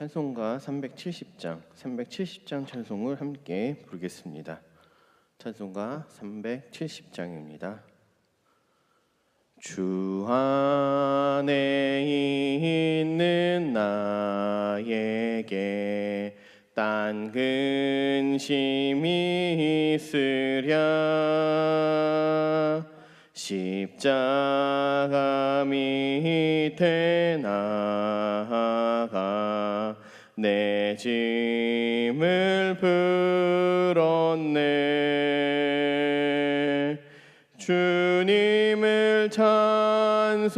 찬송가 370장, 370장 찬송을 함께 부르겠습니다. 찬송가 370장입니다. 주 안에 있는 나에게 딴 근심이 있으랴 십자가 밑에 나아가 내 짐을 풀었네. 주님을 찬송하면서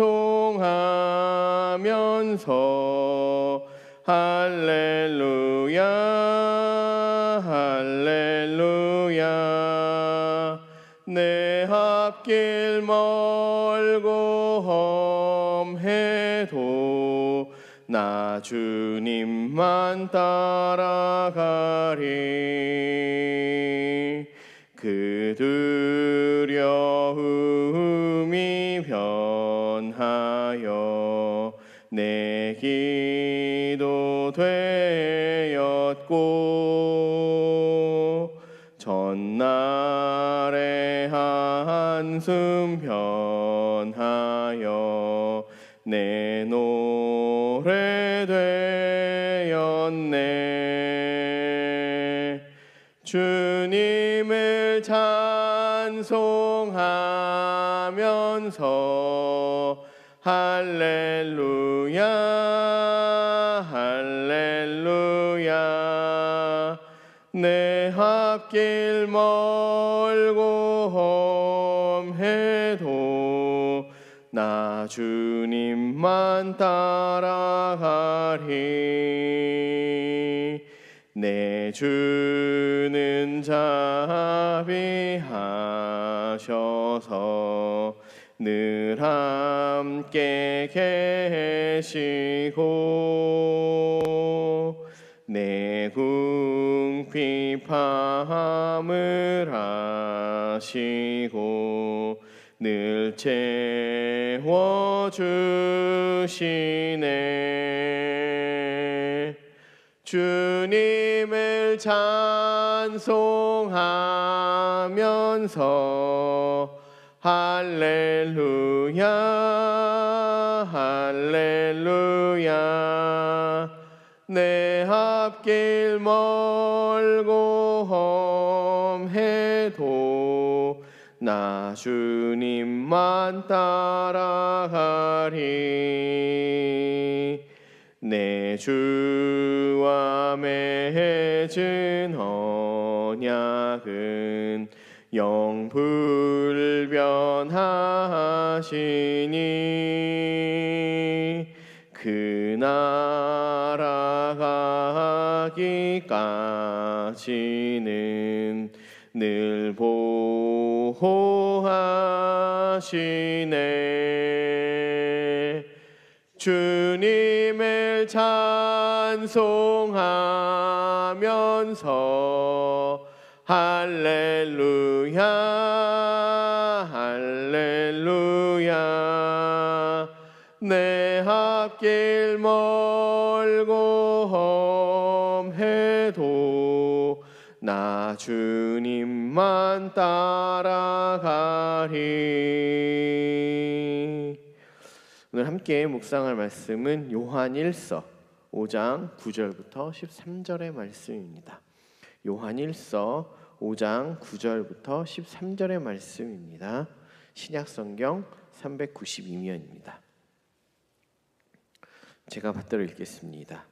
주님만 따라가리. 그 두려움이 변하여 내 기도 되었고 전날의 한숨 변 길 멀고 험해도 나 주님만 따라가리. 내 주는 자비하셔서 늘 함께 계시고 궁핍함을 아시고 늘 채워 주시네. 주님을 찬송하면서 할렐루야 할렐루야. 내 앞길 멀고 험해도 나 주님만 따라가리. 내 주와 맺은 언약은 영불변하시니 그 나라 가기까지는 늘 보호하시네. 주님을 찬송하면서 할렐루야 할렐루야. 내 앞길 멀 나 주님만 따라가리 오늘 함께 묵상할 말씀은 요한 1서 5장 9절부터 13절의 말씀입니다. 요한 1서 5장 9절부터 13절의 말씀입니다. 신약 성경 392면입니다. 제가 받들어 읽겠습니다.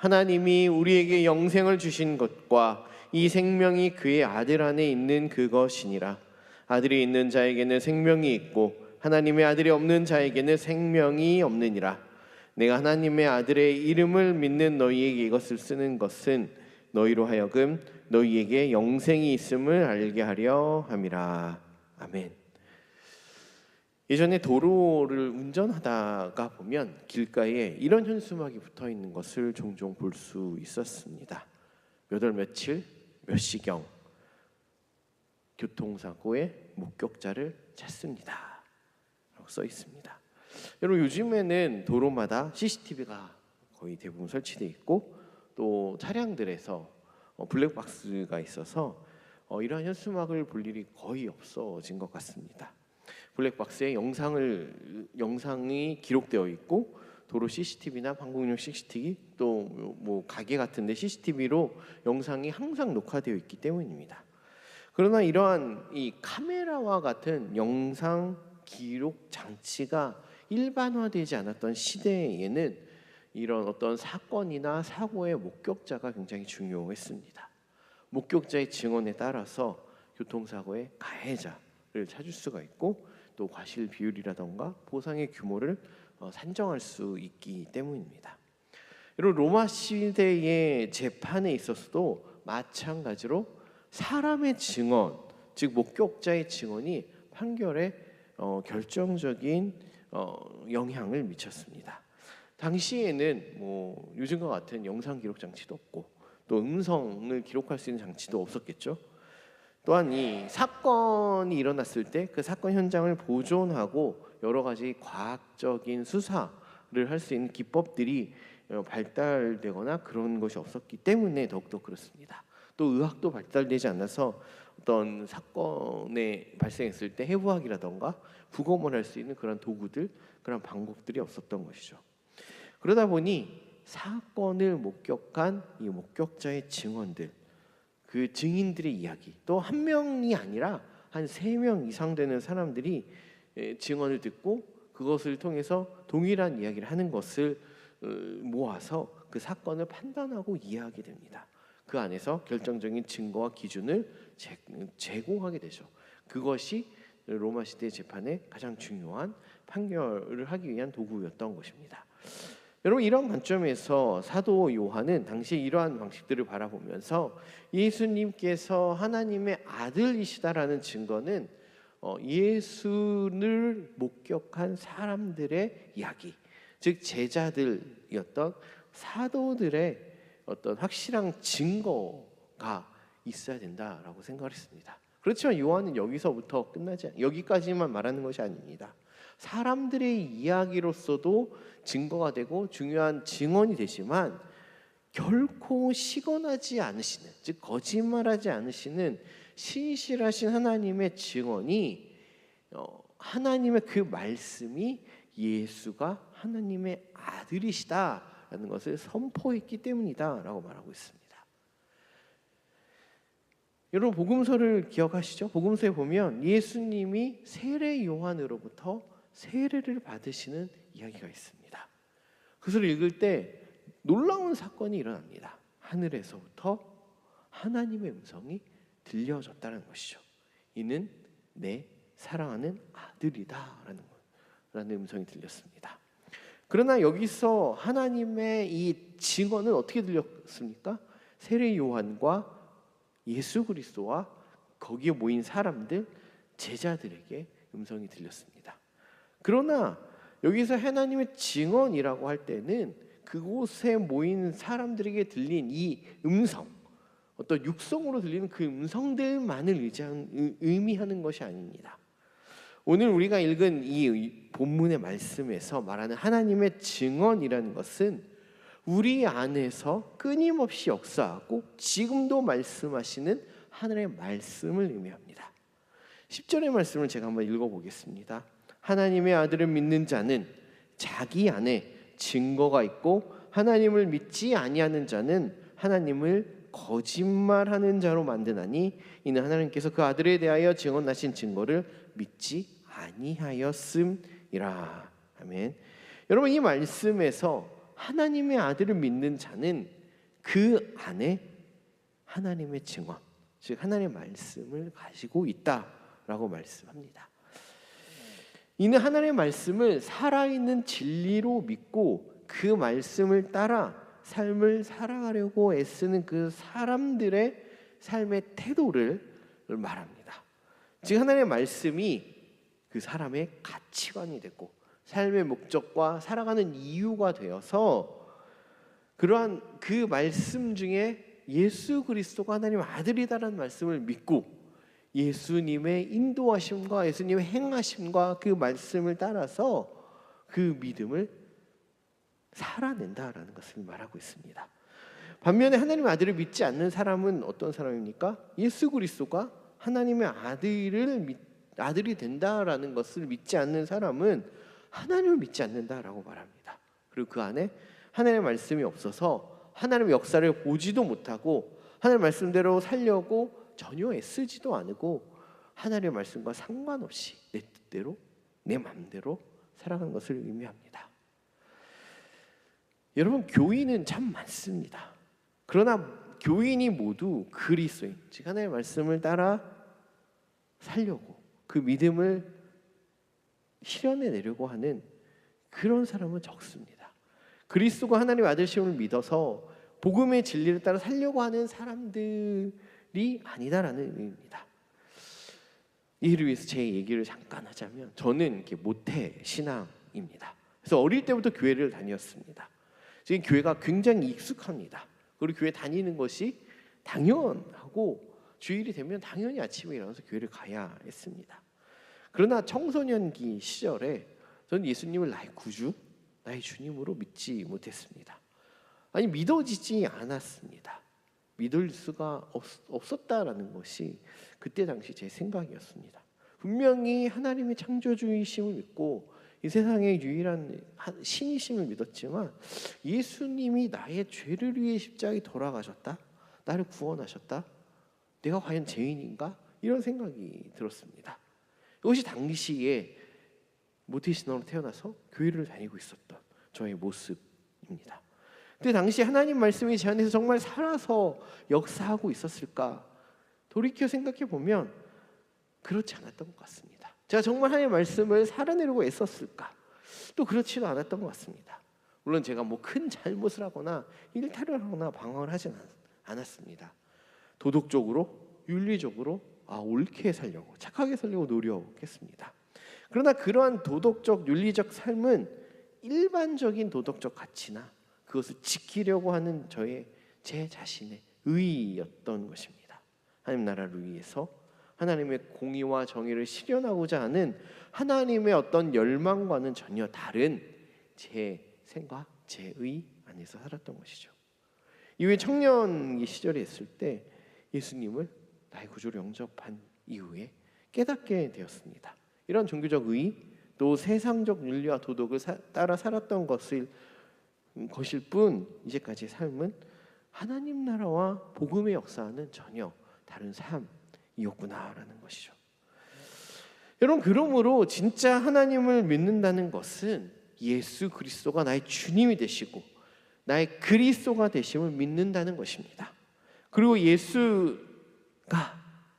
하나님이 우리에게 영생을 주신 것과 이 생명이 그의 아들 안에 있는 그것이니라. 아들이 있는 자에게는 생명이 있고 하나님의 아들이 없는 자에게는 생명이 없느니라. 내가 하나님의 아들의 이름을 믿는 너희에게 이것을 쓰는 것은 너희로 하여금 너희에게 영생이 있음을 알게 하려 함이라. 아멘. 예전에 도로를 운전하다가 보면 길가에 이런 현수막이 붙어 있는 것을 종종 볼 수 있었습니다. 몇 월 며칠 몇 시경 교통사고의 목격자를 찾습니다. 라고 써 있습니다. 여러분 요즘에는 도로마다 CCTV가 거의 대부분 설치돼 있고 또 차량들에서 어, 블랙박스가 있어서 어, 이러한 현수막을 볼 일이 거의 없어진 것 같습니다. 블랙박스에 영상을 영상이 기록되어 있고 도로 CCTV나 방공용 CCTV 또 뭐 가게 같은데 CCTV로 영상이 항상 녹화되어 있기 때문입니다. 그러나 이러한 이 카메라와 같은 영상 기록 장치가 일반화되지 않았던 시대에는 이런 어떤 사건이나 사고의 목격자가 굉장히 중요했습니다. 목격자의 증언에 따라서 교통사고의 가해자를 찾을 수가 있고 또 과실 비율이라던가 보상의 규모를 어, 산정할 수 있기 때문입니다. 여러분 로마 시대의 재판에 있어서도 마찬가지로 사람의 증언, 즉 목격자의 증언이 판결에 어, 결정적인 어, 영향을 미쳤습니다. 당시에는 뭐 요즘과 같은 영상 기록 장치도 없고 또 음성을 기록할 수 있는 장치도 없었겠죠. 또한 이 사건이 일어났을 때 그 사건 현장을 보존하고 여러 가지 과학적인 수사를 할 수 있는 기법들이 어, 발달되거나 그런 것이 없었기 때문에 더욱더 그렇습니다. 또 의학도 발달되지 않아서 어떤 사건에 발생했을 때 해부학이라던가 부검을 할 수 있는 그런 도구들, 그런 방법들이 없었던 것이죠. 그러다 보니 사건을 목격한 이 목격자의 증언들, 그 증인들의 이야기, 또 한 명이 아니라 한 세 명 이상 되는 사람들이 예, 증언을 듣고 그것을 통해서 동일한 이야기를 하는 것을 어, 모아서 그 사건을 판단하고 이해하게 됩니다. 그 안에서 결정적인 증거와 기준을 제공하게 되죠. 그것이 로마 시대 재판의 가장 중요한 판결을 하기 위한 도구였던 것입니다. 여러분 이런 관점에서 사도 요한은 당시 이러한 방식들을 바라보면서 예수님께서 하나님의 아들이시다라는 증거는 어, 예수를 목격한 사람들의 이야기, 즉 제자들이었던 사도들의 어떤 확실한 증거가 있어야 된다라고 생각했습니다. 그렇지만 요한은 여기서부터 끝나지 여기까지만 말하는 것이 아닙니다. 사람들의 이야기로서도 증거가 되고 중요한 증언이 되지만 결코 시건하지 않으시는 즉 거짓말하지 않으시는 신실하신 하나님의 증언이 어, 하나님의 그 말씀이 예수가 하나님의 아들이시다라는 것을 선포했기 때문이다라고 말하고 있습니다. 여러분 복음서를 기억하시죠? 복음서에 보면 예수님이 세례 요한으로부터 세례를 받으시는 이야기가 있습니다. 그것을 읽을 때 놀라운 사건이 일어납니다. 하늘에서부터 하나님의 음성이 들려졌다는 것이죠. 이는 내 사랑하는 아들이다라는 라는 음성이 들렸습니다. 그러나 여기서 하나님의 이 증언은 어떻게 들렸습니까? 세례 요한과 예수 그리스도와 거기에 모인 사람들 제자들에게 음성이 들렸습니다. 그러나 여기서 하나님의 증언이라고 할 때는 그곳에 모인 사람들에게 들린 이 음성, 어떤 육성으로 들리는 그 음성들만을 의지한, 의미하는 것이 아닙니다. 오늘 우리가 읽은 이 본문의 말씀에서 말하는 하나님의 증언이라는 것은 우리 안에서 끊임없이 역사하고 지금도 말씀하시는 하늘의 말씀을 의미합니다. 10절의 말씀을 제가 한번 읽어 보겠습니다. 하나님의 아들을 믿는 자는 자기 안에 증거가 있고 하나님을 믿지 아니하는 자는 하나님을 거짓말하는 자로 만드나니 이는 하나님께서 그 아들에 대하여 증언하신 증거를 믿지 아니하였음이라. 아멘. 여러분 이 말씀에서 하나님의 아들을 믿는 자는 그 안에 하나님의 증언, 즉 하나님의 말씀을 가지고 있다라고 말씀합니다. 이는 하나님의 말씀을 살아있는 진리로 믿고 그 말씀을 따라 삶을 살아가려고 애쓰는 그 사람들의 삶의 태도를 말합니다. 즉 하나님의 말씀이 그 사람의 가치관이 되고 삶의 목적과 살아가는 이유가 되어서 그러한 그 말씀 중에 예수 그리스도가 하나님 아들이다라는 말씀을 믿고 예수님의 인도하심과 예수님의 행하심과 그 말씀을 따라서 그 믿음을 살아낸다라는 것을 말하고 있습니다. 반면에 하나님의 아들을 믿지 않는 사람은 어떤 사람입니까? 예수 그리스도가 하나님의 아들을 믿, 아들이 된다라는 것을 믿지 않는 사람은 하나님을 믿지 않는다라고 말합니다. 그리고 그 안에 하나님의 말씀이 없어서 하나님의 역사를 보지도 못하고 하나님의 말씀대로 살려고 전혀 애쓰지도 않고 하나님의 말씀과 상관없이 내 뜻대로 내 마음대로 살아가는 것을 의미합니다. 여러분 교인은 참 많습니다. 그러나 교인이 모두 그리스도인 즉 하나님의 말씀을 따라 살려고 그 믿음을 실현해 내려고 하는 그런 사람은 적습니다. 그리스도가 하나님의 아들심을 믿어서 복음의 진리를 따라 살려고 하는 사람들 이 아니다라는 의미입니다. 이를 위해서 제 얘기를 잠깐 하자면 저는 모태 신앙입니다. 그래서 어릴 때부터 교회를 다녔습니다. 지금 교회가 굉장히 익숙합니다. 그리고 교회 다니는 것이 당연하고 주일이 되면 당연히 아침에 일어나서 교회를 가야 했습니다. 그러나 청소년기 시절에 저는 예수님을 나의 구주, 나의 주님으로 믿지 못했습니다. 아니 믿어지지 않았습니다. 믿을 수가 없, 없었다라는 것이 그때 당시 제 생각이었습니다. 분명히 하나님의 창조주이심을 믿고 이 세상의 유일한 신이심을 믿었지만 예수님이 나의 죄를 위해 십자가에 돌아가셨다. 나를 구원하셨다. 내가 과연 죄인인가? 이런 생각이 들었습니다. 이것이 당시에 모태신앙으로 태어나서 교회를 다니고 있었던 저의 모습입니다. 근데 당시 하나님 말씀이 제 안에서 정말 살아서 역사하고 있었을까? 돌이켜 생각해 보면 그렇지 않았던 것 같습니다. 제가 정말 하나님의 말씀을 살아내려고 애썼을까? 또 그렇지도 않았던 것 같습니다. 물론 제가 뭐 큰 잘못을 하거나 일탈을 하거나 방황을 하진 않았습니다. 도덕적으로, 윤리적으로 아, 옳게 살려고, 착하게 살려고 노력했습니다. 그러나 그러한 도덕적, 윤리적 삶은 일반적인 도덕적 가치나 그것을 지키려고 하는 저의 제 자신의 의였던 것입니다. 하나님 나라를 위해서 하나님의 공의와 정의를 실현하고자 하는 하나님의 어떤 열망과는 전혀 다른 제 생각, 제 의 안에서 살았던 것이죠. 이후에 청년 시절에 있을 때 예수님을 나의 구주로 영접한 이후에 깨닫게 되었습니다. 이런 종교적 의, 또 세상적 윤리와 도덕을 사, 따라 살았던 것을 것일 뿐 이제까지의 삶은 하나님 나라와 복음의 역사는 전혀 다른 삶이었구나라는 것이죠. 여러분 그러므로 진짜 하나님을 믿는다는 것은 예수 그리스도가 나의 주님이 되시고 나의 그리스도가 되심을 믿는다는 것입니다. 그리고 예수가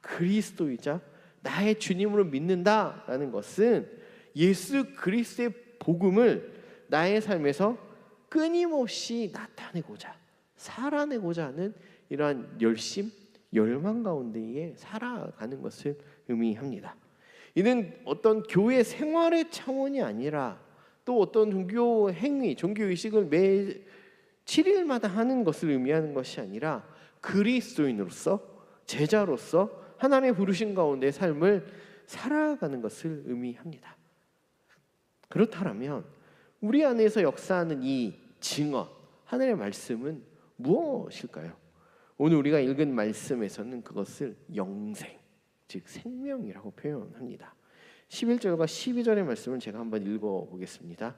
그리스도이자 나의 주님으로 믿는다라는 것은 예수 그리스도의 복음을 나의 삶에서 끊임없이 나타내고자 살아내고자 하는 이러한 열심, 열망 가운데에 살아가는 것을 의미합니다. 이는 어떤 교회 생활의 차원이 아니라 또 어떤 종교 행위, 종교 의식을 매 7일마다 하는 것을 의미하는 것이 아니라 그리스도인으로서 제자로서 하나님의 부르신 가운데 삶을 살아가는 것을 의미합니다. 그렇다면 우리 안에서 역사하는 이 증언, 하늘의 말씀은 무엇일까요? 오늘 우리가 읽은 말씀에서는 그것을 영생, 즉 생명이라고 표현합니다. 11절과 12절의 말씀을 제가 한번 읽어 보겠습니다.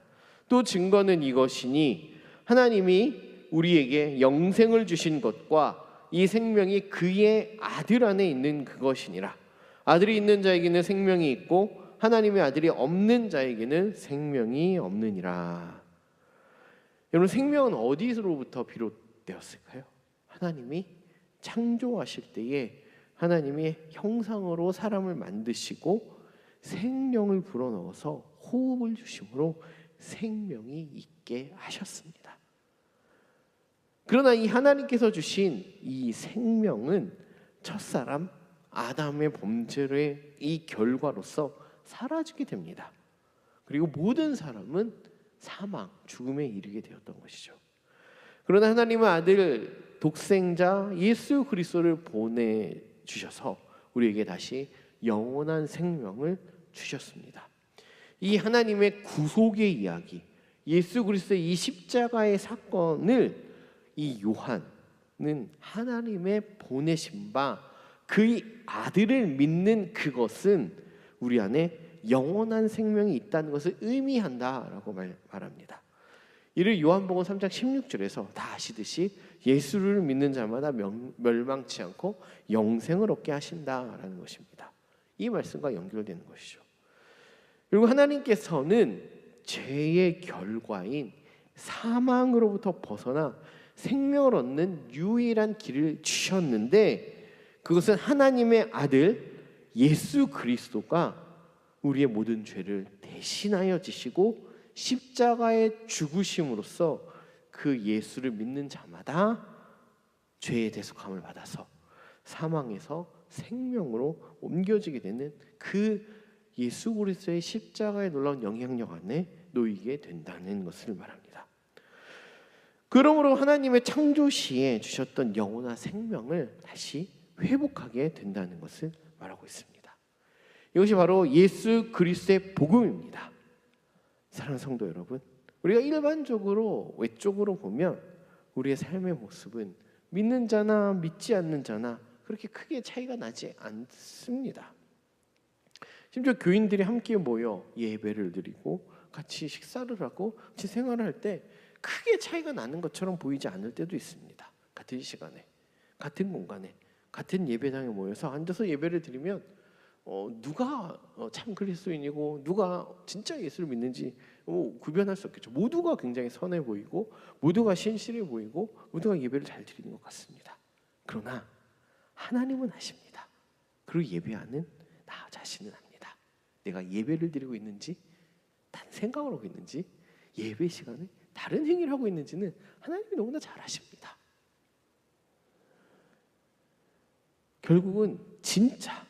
또 증거는 이것이니 하나님이 우리에게 영생을 주신 것과 이 생명이 그의 아들 안에 있는 그것이니라. 아들이 있는 자에게는 생명이 있고 하나님의 아들이 없는 자에게는 생명이 없느니라. 여러분 생명은 어디서로부터 비롯되었을까요? 하나님이 창조하실 때에 하나님이 형상으로 사람을 만드시고 생명을 불어넣어서 호흡을 주심으로 생명이 있게 하셨습니다. 그러나 이 하나님께서 주신 이 생명은 첫사람 아담의 범죄의 이 결과로서 사라지게 됩니다. 그리고 모든 사람은 사망, 죽음에 이르게 되었던 것이죠. 그러나 하나님은 아들 독생자 예수 그리스도를 보내 주셔서 우리에게 다시 영원한 생명을 주셨습니다. 이 하나님의 구속의 이야기, 예수 그리스도의 이 십자가의 사건을 이 요한은 하나님의 보내신 바그 아들을 믿는 그것은 우리 안에 영원한 생명이 있다는 것을 의미한다라고 말, 말합니다. 이를 요한복음 3장 16절에서 다 아시듯이 예수를 믿는 자마다 명, 멸망치 않고 영생을 얻게 하신다라는 것입니다. 이 말씀과 연결되는 것이죠. 그리고 하나님께서는 죄의 결과인 사망으로부터 벗어나 생명을 얻는 유일한 길을 주셨는데 그것은 하나님의 아들 예수 그리스도가 우리의 모든 죄를 대신하여 지시고 십자가에 죽으심으로써 그 예수를 믿는 자마다 죄의 대속함을 받아서 사망에서 생명으로 옮겨지게 되는 그 예수 그리스도의 십자가의 놀라운 영향력 안에 놓이게 된다는 것을 말합니다. 그러므로 하나님의 창조 시에 주셨던 영원한 생명을 다시 회복하게 된다는 것을 말하고 있습니다. 이것이 바로 예수 그리스도의 복음입니다. 사랑하는 성도 여러분, 우리가 일반적으로 외적으로 보면 우리의 삶의 모습은 믿는 자나 믿지 않는 자나 그렇게 크게 차이가 나지 않습니다. 심지어 교인들이 함께 모여 예배를 드리고 같이 식사를 하고 같이 생활을 할 때 크게 차이가 나는 것처럼 보이지 않을 때도 있습니다. 같은 시간에, 같은 공간에, 같은 예배당에 모여서 앉아서 예배를 드리면 어, 누가 어, 참 그리스도인이고 누가 진짜 예수를 믿는지 어, 구별할 수 없겠죠. 모두가 굉장히 선해 보이고 모두가 신실해 보이고 모두가 예배를 잘 드리는 것 같습니다. 그러나 하나님은 아십니다. 그리고 예배하는 나 자신은 압니다. 내가 예배를 드리고 있는지 다른 생각을 하고 있는지 예배 시간에 다른 행위를 하고 있는지는 하나님이 너무나 잘 아십니다. 결국은 진짜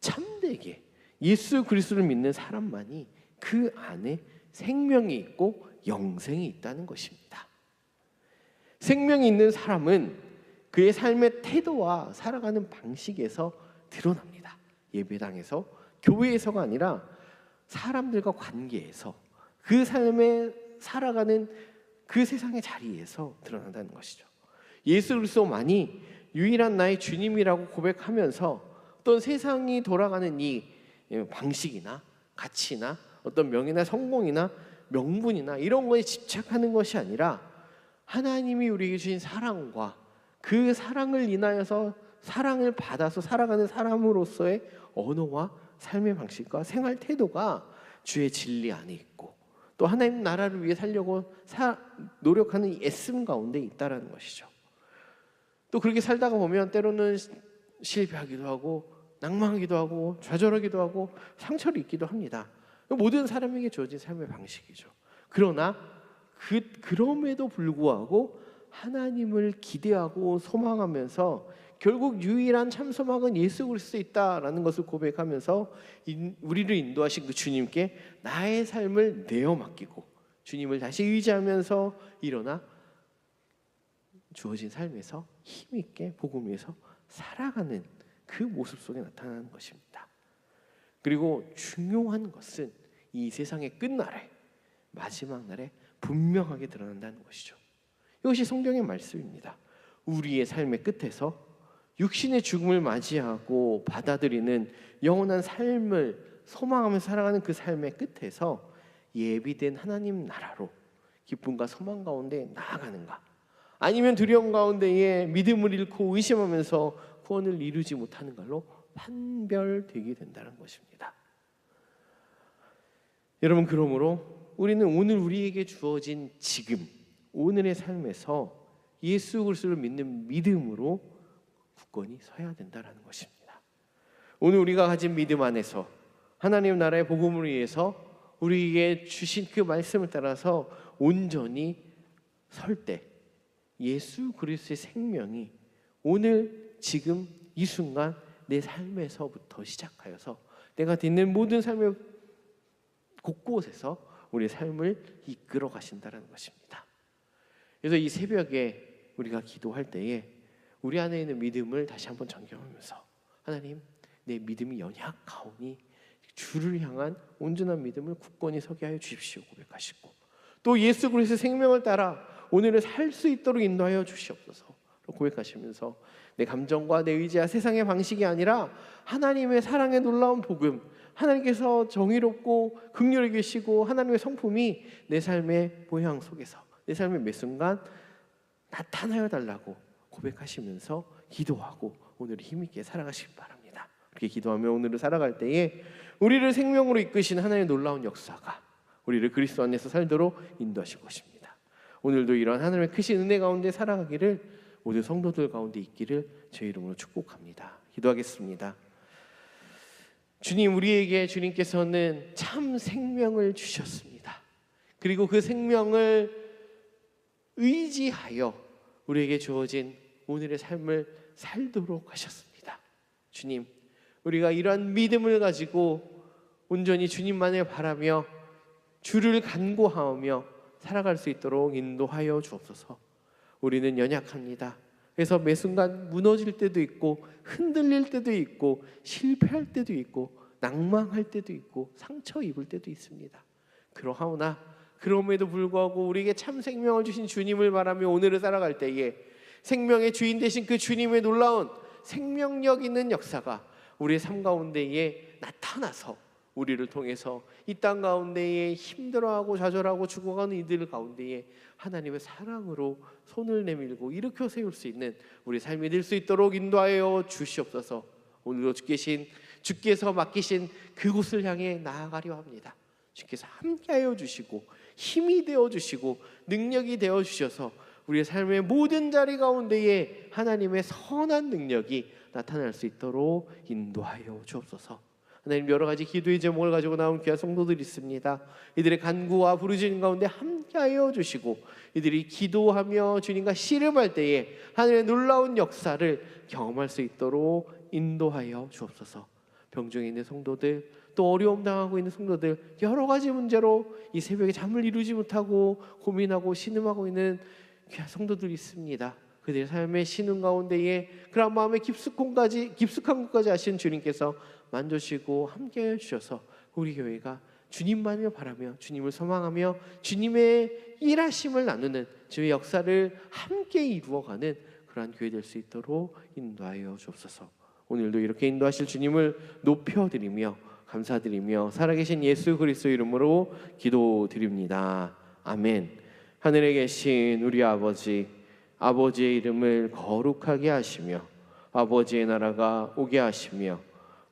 참되게 예수 그리스도를 믿는 사람만이 그 안에 생명이 있고 영생이 있다는 것입니다. 생명이 있는 사람은 그의 삶의 태도와 살아가는 방식에서 드러납니다. 예배당에서 교회에서가 아니라 사람들과 관계에서 그 삶에 살아가는 그 세상의 자리에서 드러난다는 것이죠. 예수 그리스도만이 유일한 나의 주님이라고 고백하면서 어떤 세상이 돌아가는 이 방식이나 가치나 어떤 명예나 성공이나 명분이나 이런 거에 집착하는 것이 아니라 하나님이 우리에게 주신 사랑과 그 사랑을 인하여서 사랑을 받아서 살아가는 사람으로서의 언어와 삶의 방식과 생활 태도가 주의 진리 안에 있고 또 하나님 나라를 위해 살려고 사, 노력하는 이 애씀 가운데 있다라는 것이죠. 또 그렇게 살다가 보면 때로는 실패하기도 하고 낭망하기도 하고 좌절하기도 하고 상처를 입기도 합니다. 모든 사람에게 주어진 삶의 방식이죠. 그러나 그 그럼에도 불구하고 하나님을 기대하고 소망하면서 결국 유일한 참 소망은 예수 그리스도에 있다라는 것을 고백하면서 우리를 인도하신 그 주님께 나의 삶을 내어 맡기고 주님을 다시 의지하면서 일어나 주어진 삶에서 힘 있게 복음 위에서 살아가는 그 모습 속에 나타나는 것입니다. 그리고 중요한 것은 이 세상의 끝날에 마지막 날에 분명하게 드러난다는 것이죠. 이것이 성경의 말씀입니다. 우리의 삶의 끝에서 육신의 죽음을 맞이하고 받아들이는 영원한 삶을 소망하며 살아가는 그 삶의 끝에서 예비된 하나님 나라로 기쁨과 소망 가운데 나아가는가? 아니면 두려움 가운데에 믿음을 잃고 의심하면서 구원을 이루지 못하는 걸로 판별되게 된다는 것입니다. 여러분 그러므로 우리는 오늘 우리에게 주어진 지금 오늘의 삶에서 예수 그리스도를 믿는 믿음으로 굳건히 서야 된다라는 것입니다. 오늘 우리가 가진 믿음 안에서 하나님 나라의 복음을 위해서 우리에게 주신 그 말씀을 따라서 온전히 설 때 예수 그리스도의 생명이 오늘 지금 이 순간 내 삶에서부터 시작하여서 내가 듣는 모든 삶의 곳곳에서 우리 삶을 이끌어 가신다는 것입니다. 그래서 이 새벽에 우리가 기도할 때에 우리 안에 있는 믿음을 다시 한번 점검하면서 하나님 내 믿음이 연약하오니 주를 향한 온전한 믿음을 굳건히 서게 하여 주십시오 고백하시고 또 예수 그리스도의 생명을 따라 오늘을 살 수 있도록 인도하여 주시옵소서 고백하시면서 내 감정과 내 의지와 세상의 방식이 아니라 하나님의 사랑의 놀라운 복음 하나님께서 정의롭고 극률히 계시고 하나님의 성품이 내 삶의 모양 속에서 내 삶의 매 순간 나타나여 달라고 고백하시면서 기도하고 오늘 힘있게 살아가시기 바랍니다. 그렇게 기도하며 오늘을 살아갈 때에 우리를 생명으로 이끄신 하나님의 놀라운 역사가 우리를 그리스도 안에서 살도록 인도하실 것입니다. 오늘도 이런 하나님의 크신 은혜 가운데 살아가기를 모든 성도들 가운데 있기를 제 이름으로 축복합니다. 기도하겠습니다. 주님 우리에게 주님께서는 참 생명을 주셨습니다. 그리고 그 생명을 의지하여 우리에게 주어진 오늘의 삶을 살도록 하셨습니다. 주님, 우리가 이러한 믿음을 가지고 온전히 주님만을 바라며 주를 간구하며 살아갈 수 있도록 인도하여 주옵소서. 우리는 연약합니다. 그래서 매 순간 무너질 때도 있고 흔들릴 때도 있고 실패할 때도 있고 낭망할 때도 있고 상처 입을 때도 있습니다. 그러하오나 그럼에도 불구하고 우리에게 참 생명을 주신 주님을 바라며 오늘을 살아갈 때에 생명의 주인 되신 그 주님의 놀라운 생명력 있는 역사가 우리의 삶 가운데에 나타나서 우리를 통해서 이 땅 가운데에 힘들어하고 좌절하고 죽어가는 이들 가운데에 하나님의 사랑으로 손을 내밀고 일으켜 세울 수 있는 우리 삶이 될 수 있도록 인도하여 주시옵소서. 오늘도 주께신 주께서 맡기신 그곳을 향해 나아가려 합니다. 주께서 함께하여 주시고 힘이 되어 주시고 능력이 되어 주셔서 우리의 삶의 모든 자리 가운데에 하나님의 선한 능력이 나타날 수 있도록 인도하여 주옵소서. 하나님 여러 가지 기도의 제목을 가지고 나온 귀한 성도들이 있습니다. 이들의 간구와 부르짖는 가운데 함께하여 주시고 이들이 기도하며 주님과 씨름할 때에 하늘의 놀라운 역사를 경험할 수 있도록 인도하여 주옵소서. 병중에 있는 성도들 또 어려움 당하고 있는 성도들 여러 가지 문제로 이 새벽에 잠을 이루지 못하고 고민하고 신음하고 있는 귀한 성도들이 있습니다. 그들의 삶의 신음 가운데에 그런 마음의 깊숙한 까지 깊숙한 곳까지 하신 주님께서 만져시고 함께해 주셔서 우리 교회가 주님만을 바라며 주님을 소망하며 주님의 일하심을 나누는 주의 역사를 함께 이루어가는 그러한 교회 될 수 있도록 인도하여 주옵소서. 오늘도 이렇게 인도하실 주님을 높여드리며 감사드리며 살아계신 예수 그리스도 이름으로 기도드립니다. 아멘. 하늘에 계신 우리 아버지, 아버지의 이름을 거룩하게 하시며 아버지의 나라가 오게 하시며